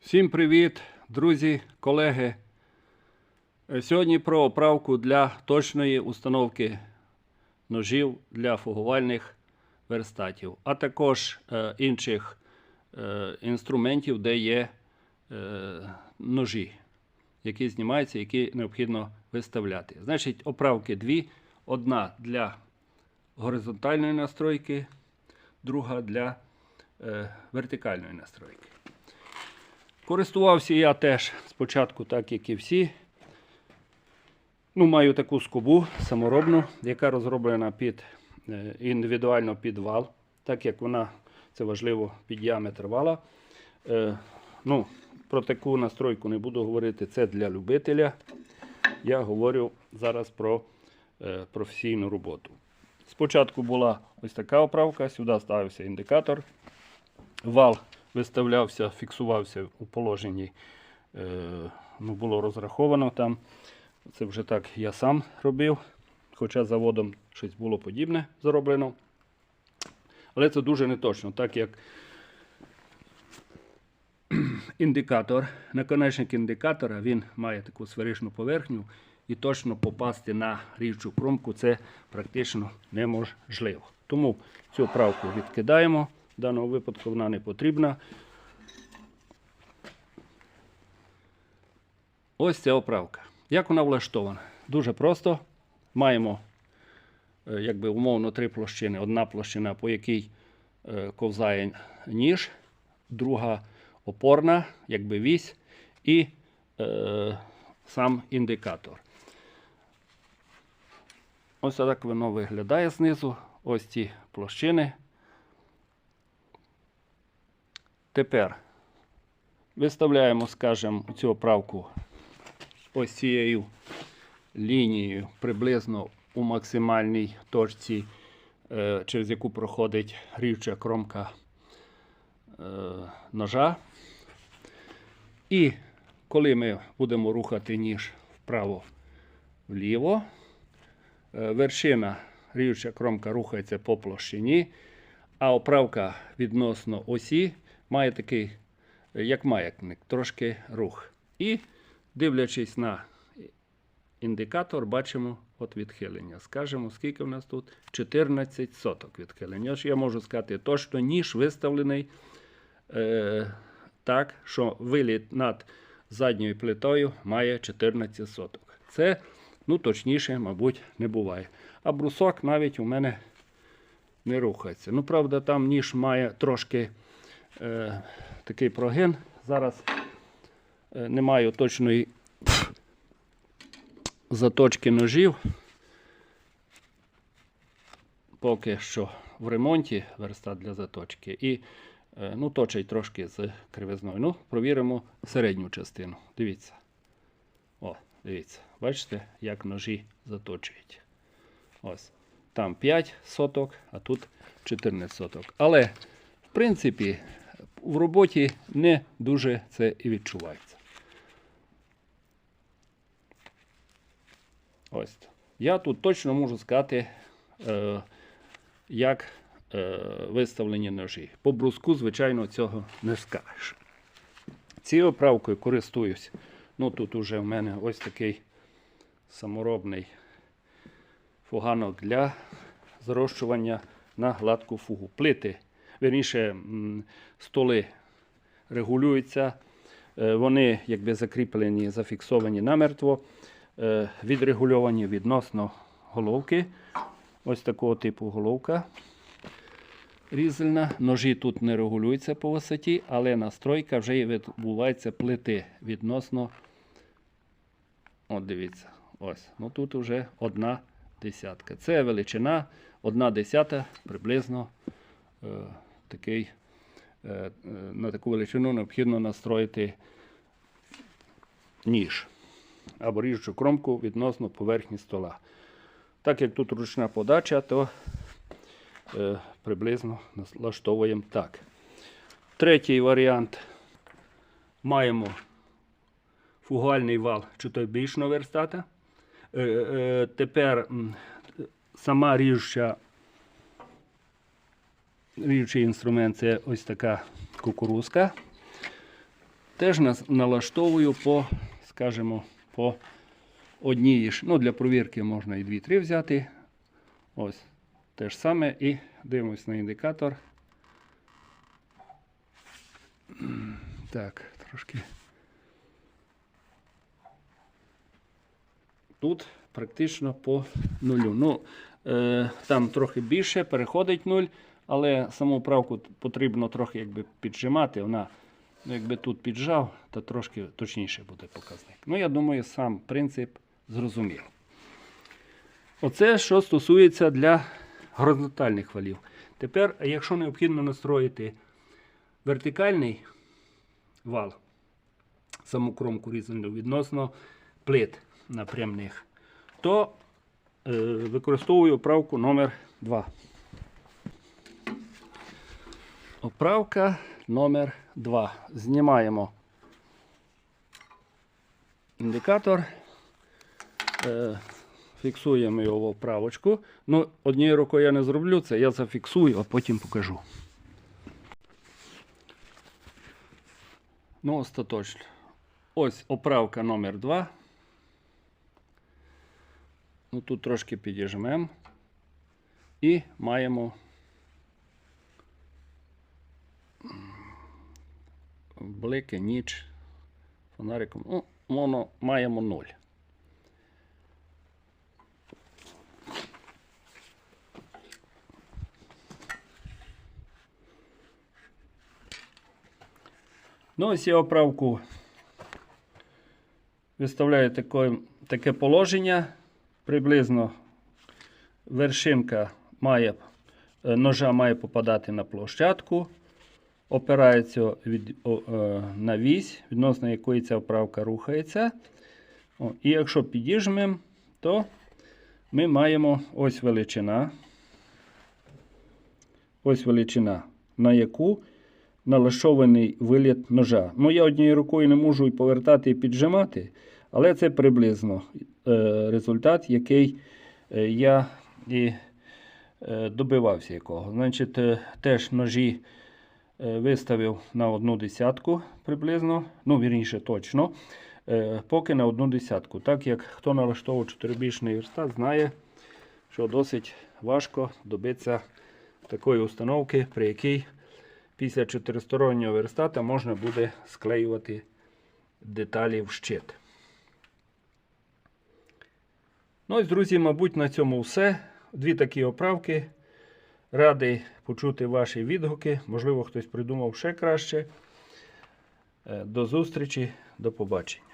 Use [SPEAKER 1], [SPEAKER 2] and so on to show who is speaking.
[SPEAKER 1] Всім привіт, друзі, колеги. Е, Сьогодні про оправку для точної установки ножів для фугувальних верстатів, а також е, інших е, інструментів, де є ножі, які знімаються, які необхідно виставляти. Значить, оправки дві: одна для горизонтальної настройки, друга для вертикальної настройки. Користувався я теж спочатку, так як і всі. Ну, маю таку скобу саморобну, яка розроблена під е, індивідуально під вал, так як вона, це важливо, під діаметр вала. Е, ну, про таку настройку не буду говорити, це для любителя. Я говорю зараз про е, професійну роботу. Спочатку була ось така оправка, сюди ставився індикатор. Вал виставлявся, фіксувався у положенні, е, ну, було розраховано там. Це вже так я сам робив, хоча заводом щось було подібне зроблено. Але це дуже неточно, так як індикатор, наконечник індикатора, він має таку сферичну поверхню і точно попасти на рівчу кромку це практично неможливо. Тому цю правку відкидаємо. В даному випадку вона не потрібна. Ось ця оправка. Як вона влаштована? Дуже просто. Маємо е, якби умовно три площини. Одна площина, по якій е, ковзає ніж, друга опорна, якби вісь, і е, сам індикатор. Ось так воно виглядає знизу. Ось ці площини. Тепер виставляємо, скажімо, цю оправку ось цією лінією приблизно у максимальній точці, е, через яку проходить рівча кромка е, ножа. І коли ми будемо рухати ніж вправо-вліво, е, вершина рівча кромка рухається по площині, а оправка відносно осі має такий, е, як маятник, трошки рух. І дивлячись на індикатор, бачимо от відхилення. Скажемо, скільки в нас тут? 14 соток відхилення. Я можу сказати, точно ніж виставлений е, так, що виліт над задньою плитою має 14 соток. Це, ну, точніше, мабуть, не буває. А брусок навіть у мене не рухається. Ну, правда, там ніж має трошки е, такий прогин. Зараз е, не маю точної заточки ножів. Поки що в ремонті верстат для заточки. І е, ну, точить трошки з кривизною. Ну, провіримо середню частину. Дивіться. О, дивіться. Бачите, як ножі заточують. Ось. Там 5 соток, а тут 14 соток. Але, в принципі, в роботі не дуже це і відчувається. Ось. Я тут точно можу сказати, е, як е, виставлені ножі. По бруску, звичайно, цього не скажеш. Цією оправкою користуюсь. Ну, тут уже в мене ось такий саморобний фуганок для зрощування на гладку фугу. Плити, верніше, столи регулюються. Е, Вони якби закріплені, зафіксовані намертво, е, відрегульовані відносно головки. Ось такого типу головка різельна. Ножі тут не регулюються по висоті, але настройка вже і відбувається плити відносно. От дивіться. Ось. Ну тут вже одна десятка. Це величина, одна десята приблизно е, такий, е, е, на таку величину необхідно настроїти ніж або ріжучу кромку відносно поверхні стола. Так як тут ручна подача, то е, приблизно налаштовуємо так. Третій варіант. Маємо фугальний вал, більшого верстата. Тепер сама ріжуча, ріжучий інструмент це ось така кукурузка. теж налаштовую по, скажімо, по одній. Ну, для провірки можна і 2-3 взяти. Ось. Те ж саме і дивимось на індикатор. Так, трошки. Тут практично по нулю. Ну, е, там трохи більше, переходить нуль, але саму правку потрібно трохи якби піджимати. Вона, ну, якби тут піджав, то трошки точніше буде показник. Ну, я думаю, сам принцип зрозумів. Оце що стосується для горизонтальних валів. Тепер, якщо необхідно настроїти вертикальний вал, саму кромку різану відносно плит напрямних, то е, використовую оправку номер 2. Оправка номер 2. Знімаємо індикатор. Е, фіксуємо його в оправочку. Ну, однією рукою я не зроблю це, я зафіксую, а потім покажу. Ну, остаточно. Ось оправка номер 2. Ну, тут трошки підіжмемо. І маємо блики, ніч, фонариком. Ну, воно маємо 0. Ну, ось я оправку виставляю таке, таке положення. Приблизно вершинка має, е, ножа має попадати на площадку, опирається від, о, е, на вісь, відносно якої ця оправка рухається. О, і якщо підіжмемо, то ми маємо ось величина. Ось величина, на яку налаштований виліт ножа. Ну, я однією рукою не можу і повертати і піджимати, але це приблизно е, результат, який е, я і добивався якого. Значить, теж ножі виставив на одну десятку приблизно, ну, вірніше, точно, е, поки на одну десятку. Так як хто налаштовував чотирибічний верстат, знає, що досить важко добитися такої установки, при якій після чотиристороннього верстата можна буде склеювати деталі в щит. Ну ось, друзі, мабуть, на цьому все. Дві такі оправки. Радий почути ваші відгуки. Можливо, хтось придумав ще краще. Е, До зустрічі, до побачення.